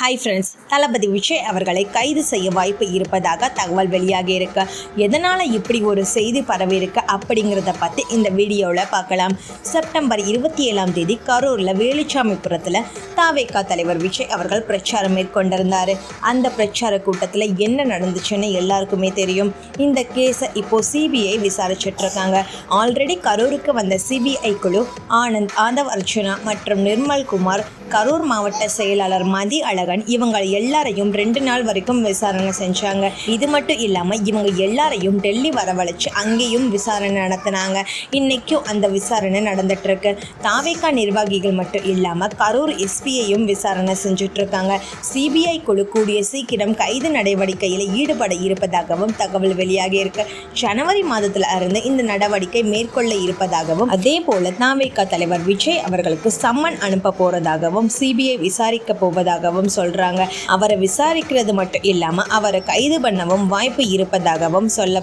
Hi friends தளபதி விஜய் அவர்களை கைது செய்ய வாய்ப்பு இருப்பதாக தகவல் வெளியாகி இருக்கு. எதனால் இப்படி ஒரு செய்தி பரவியிருக்கு அப்படிங்கிறத பற்றி இந்த வீடியோவில் பார்க்கலாம். செப்டம்பர் இருபத்தி ஏழாம் தேதி கரூரில் வேலுச்சாமிபுரத்தில் தாவேக்கா தலைவர் விஜய் அவர்கள் பிரச்சாரம் மேற்கொண்டிருந்தார். அந்த பிரச்சார கூட்டத்தில் என்ன நடந்துச்சுன்னு எல்லாருக்குமே தெரியும். இந்த கேஸை இப்போ சிபிஐ விசாரிச்சுட்டு இருக்காங்க ஆல்ரெடி கரூருக்கு வந்த சிபிஐ குழு ஆனந்த் ஆதவ் அர்ச்சனா மற்றும் நிர்மல் குமார் கரூர் மாவட்ட செயலாளர் மதி மகன். இவங்க எல்லாரையும் ரெண்டு நாள் வரைக்கும் விசாரணை செஞ்சாங்க. இது மட்டும் இல்லாமல் இவங்க எல்லாரையும் டெல்லி வரவழைச்சு அங்கேயும் விசாரணை நடத்தினாங்க. இன்னைக்கும் அந்த விசாரணை நடந்துட்டு இருக்கு தாவேக்கா நிர்வாகிகள் மட்டும் இல்லாமல் கரூர் எஸ்பியையும் விசாரணை செஞ்சுட்டு இருக்காங்க சிபிஐ குழு கூடிய சீக்கிரம் கைது நடவடிக்கையில் ஈடுபட இருப்பதாகவும் தகவல் வெளியாகி இருக்கு. ஜனவரி மாதத்துல இருந்து இந்த நடவடிக்கை மேற்கொள்ள இருப்பதாகவும் அதே போல தாவேக்கா தலைவர் விஜய் அவர்களுக்கு சம்மன் அனுப்ப போறதாகவும் சிபிஐ விசாரிக்க போவதாகவும் சொல்றாங்க. அவரை விசாரிக்கிறது மட்டும் இல்லாம அவரை கைது பண்ணவும் வாய்ப்பு இருப்பதாகவும் சொல்ல